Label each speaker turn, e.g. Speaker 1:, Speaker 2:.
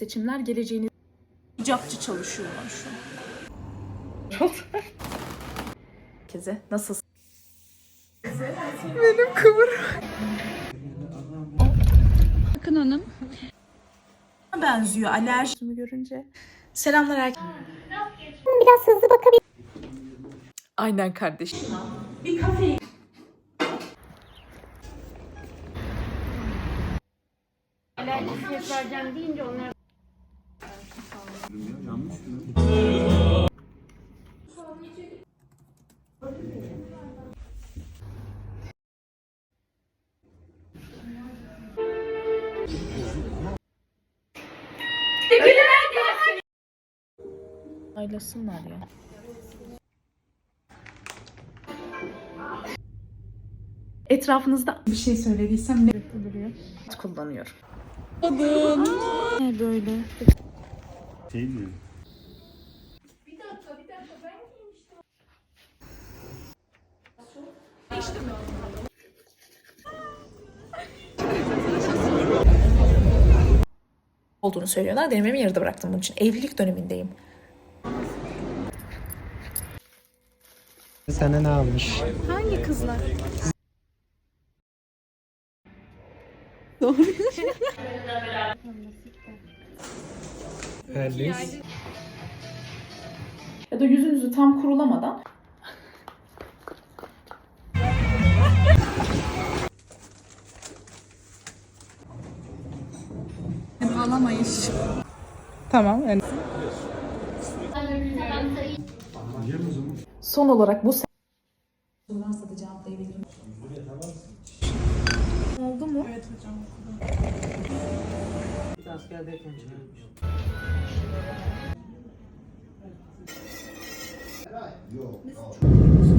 Speaker 1: seçimler geleceğini icapçı çalışıyorlar şu an. Çok Herkese nasılsın? Benim kıvır.
Speaker 2: Bakın Hanım.
Speaker 1: benziyor alerjimi görünce. Selamlar herkese.
Speaker 3: Biraz hızlı bakabilir
Speaker 1: Aynen kardeşim.
Speaker 2: Alerjisi vereceğim deyince onlar
Speaker 1: Aylasınlar ya. Etrafınızda bir şey söylediysem ne duruyor? Kullanıyorum. Ne böyle?
Speaker 4: Şey mi?
Speaker 1: Olduğunu söylüyorlar. Denememi yarıda bıraktım bunun için. Evlilik dönemindeyim.
Speaker 5: Sana ne almış?
Speaker 2: hangi kızlar?
Speaker 5: Perlis.
Speaker 1: Ya da yüzünüzü tam kurulamadan
Speaker 2: Ağlamayış.
Speaker 5: Tamam. Yani.
Speaker 1: son olarak bu Oldu mu? Evet hocam.
Speaker 6: Yok.